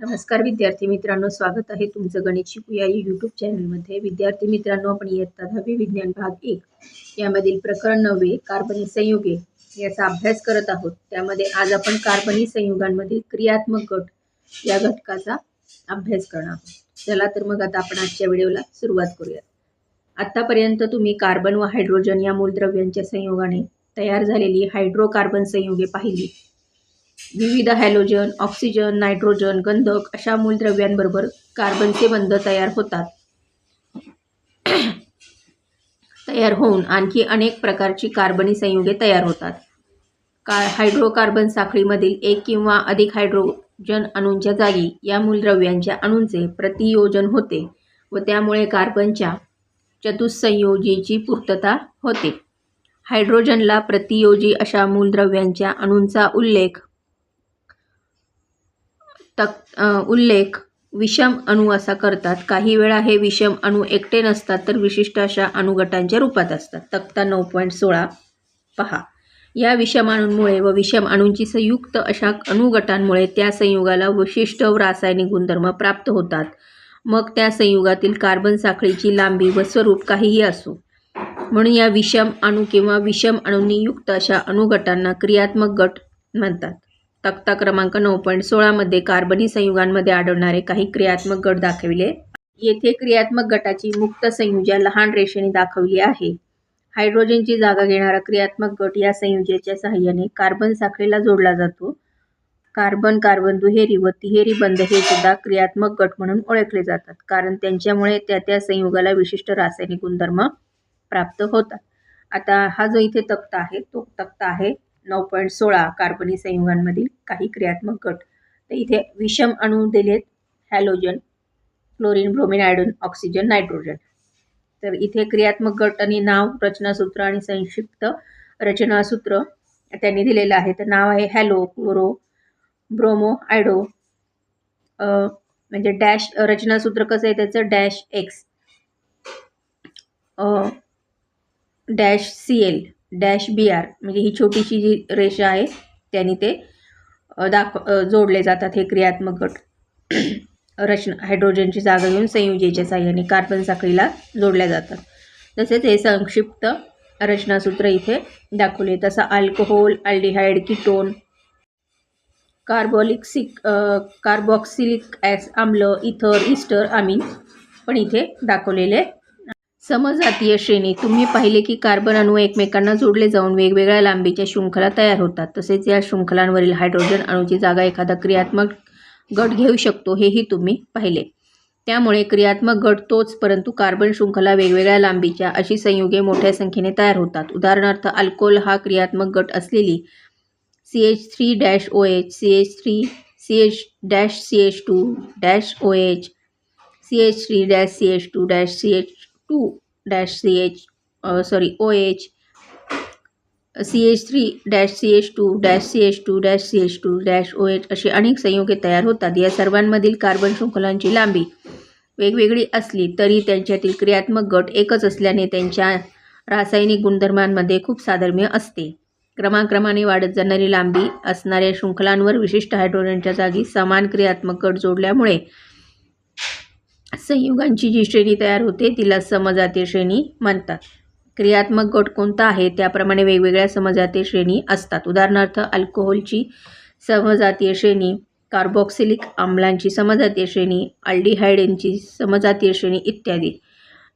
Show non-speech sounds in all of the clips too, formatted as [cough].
नमस्कार विद्यार्थी मित्रांनो स्वागत आहे तुमचं गणित शिकूया या यूट्यूब चॅनलमध्ये विद्यार्थी मित्रांनो आपण इयत्ता दहावी विज्ञान भाग एक यामधील प्रकरण नववे कार्बनी संयुगे याचा अभ्यास करत आहोत. त्यामध्ये आज आपण कार्बनी संयुगांमधील क्रियात्मक गट या घटकाचा अभ्यास करणार आहोत. चला तर मग आता आपण आजच्या व्हिडिओला सुरुवात करूयात. आत्तापर्यंत तुम्ही कार्बन व हायड्रोजन या मूलद्रव्यांच्या संयोगाने तयार झालेली हायड्रोकार्बन संयुगे पाहिली. विविध हॅलोजन ऑक्सिजन नायट्रोजन गंधक अशा मूलद्रव्यांबरोबर कार्बनचे बंध तयार होतात. [clears throat] तयार होऊन आणखी अनेक प्रकारची कार्बनी संयुगे तयार होतात. का हायड्रोकार्बन साखळीमधील एक किंवा अधिक हायड्रोजन अणूंच्या जागी या मूलद्रव्यांच्या अणूंचे प्रतियोजन होते व त्यामुळे कार्बनच्या चतुस्संयोजीची पूर्तता होते. हायड्रोजनला प्रतियोजी अशा मूलद्रव्यांच्या अणूंचा उल्लेख तक उल्लेख विषम अणू असा करतात. काही वेळा हे विषम अणू एकटे नसतात तर विशिष्ट अशा अणुगटांच्या रूपात असतात. तक्ता नऊ पॉईंट सोळा पहा. या विषम अणूंमुळे व विषम अणूंची संयुक्त अशा अणुगटांमुळे त्या संयुगाला विशिष्ट व रासायनिक गुणधर्म प्राप्त होतात. मग त्या संयुगातील कार्बन साखळीची लांबी व स्वरूप काहीही असो. म्हणून या विषम अणू किंवा विषम अणूंनी युक्त अशा अणुगटांना क्रियात्मक गट म्हणतात. तक्ता क्रमांक नऊ पॉईंट सोळामध्ये कार्बनी संयुगांमध्ये आढळणारे काही क्रियात्मक गट दाखविले. येथे क्रियात्मक गटाची मुक्त संयुजा लहान रेषेने दाखवली आहे. हायड्रोजनची जागा घेणारा क्रियात्मक गट या संयुजेच्या सहाय्याने कार्बन साखळीला जोडला जातो. कार्बन कार्बन दुहेरी व तिहेरी बंध हे सुद्धा क्रियात्मक गट म्हणून ओळखले जातात कारण त्यांच्यामुळे त्या त्या संयुगाला विशिष्ट रासायनिक गुणधर्म प्राप्त होतात. आता हा जो इथे तक्ता आहे तो तक्ता आहे नऊ पॉईंट सोळा कार्बनी संयुगांमधील काही क्रियात्मक गट. तर इथे विषम अणू दिलेत halogen chlorine bromine iodine oxygen nitrogen तर इथे क्रियात्मक गट आणि नाव रचनासूत्र आणि संक्षिप्त रचनासूत्र त्यांनी दिलेलं आहे. तर नाव आहे हॅलो क्लोरो ब्रोमो आयडो म्हणजे डॅश रचनासूत्र कसं आहे त्याचं? Dash X dash C L dash B R म्हणजे ही छोटीशी जी रेषा आहे त्यांनी ते दाख जोडले जातात हे क्रियात्मक गट. [clears throat] रचना हायड्रोजनची जागा घेऊन संयुजेच्या साह्याने कार्बन साखळीला जोडल्या जातात. तसेच हे संक्षिप्त रचनासूत्र इथे दाखवले. तसं alcohol aldehyde ketone carboxylic carboxylic as आम्ल इथर इस्टर आमीन पण इथे दाखवलेले समजातीय श्रेणी तुम्ही पाहिले की कार्बन अणू एकमेकांना जोडले जाऊन वेगवेगळ्या लांबीच्या शृंखला तयार होतात. तसेच या शृंखलांवरील हायड्रोजन अणूची जागा एखादा क्रियात्मक गट घेऊ शकतो हेही तुम्ही पाहिले. त्यामुळे क्रियात्मक गट तोच परंतु कार्बन शृंखला वेगवेगळ्या लांबीच्या अशी संयुगे मोठ्या संख्येने तयार होतात. उदाहरणार्थ अल्कोहोल हा क्रियात्मक गट असलेली C H three dash O H C H three C H dash C H two dash O H C H three dash C H two dash C H two dash C H sorry O H C H three dash C H two dash C H two dash C H two dash O H अशी अनेक संयुगे तयार होतात. या सर्वांमधील carbon शृंखलांची लांबी वेगवेगळी असली तरी त्यांच्यातील क्रियात्मक गट एकच असल्याने त्यांच्या रासायनिक गुणधर्मांमध्ये खूप साधर्म्य असते. क्रमाक्रमाने वाढत जाणारी लांबी असणाऱ्या शृंखलांवर विशिष्ट हायड्रोजनच्या जागी समान क्रियात्मक गट जोडल्यामुळे संयुगांची जी श्रेणी तयार होते तिला समजातीय श्रेणी म्हणतात. क्रियात्मक गट कोणता आहे? त्याप्रमाणे वेगवेगळ्या समजातीय श्रेणी असतात. उदाहरणार्थ अल्कोहोलची समजातीय श्रेणी कार्बॉक्सिलिक आम्लांची समजातीय श्रेणी अल्डिहायडेनची समजातीय श्रेणी इत्यादी.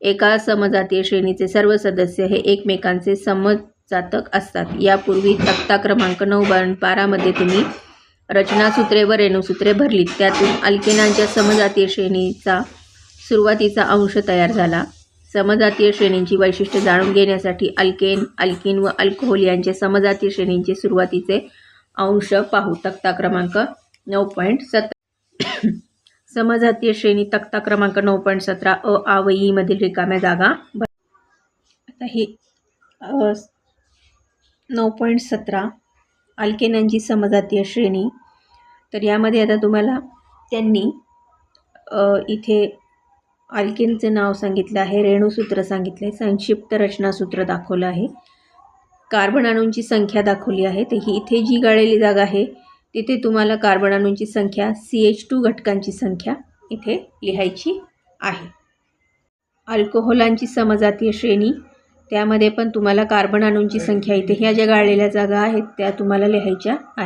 एका समजातीय श्रेणीचे सर्व सदस्य हे एकमेकांचे समजातक असतात. यापूर्वी तक्ता क्रमांक नऊ बारामध्ये तुम्ही रचनासूत्रे व रेणूसूत्रे भरलीत. त्यातून अल्केनांच्या समजातीय श्रेणीचा सुरुवातीचा अंश तयार झाला. समजातीय श्रेणींची वैशिष्ट्ये जाणून घेण्यासाठी अल्केन अल्किन व अल्कोहोल यांचे समजातीय श्रेणींचे सुरुवातीचे अंश पाहू. तक्ता क्रमांक नऊ पॉईंट सतरा. समजातीय श्रेणी तक्ता क्रमांक नऊ पॉईंट सतरा अ आ व रिकाम्या जागा. आता ही नऊ पॉईंट सतरा अल्केनांची समजातीय श्रेणी. तर यामध्ये आता तुम्हाला त्यांनी इथे अल्किनचे नाव सांगितलं आहे रेणूसूत्र सांगितलं आहे संक्षिप्त रचनासूत्र दाखवलं आहे. कार्बन अणूंची संख्या दाखवली आहे. तर ही इथे जी गाळलेली जागा आहे तिथे तुम्हाला कार्बन अणूंची संख्या सी एच टू घटकांची संख्या इथे लिहायची आहे. अल्कोहोलांची समजातीय श्रेणी त्यामध्ये पण तुम्हाला कार्बन अणूंची संख्या इथे ह्या ज्या गाळलेल्या जागा आहेत त्या तुम्हाला लिहायच्या आहेत.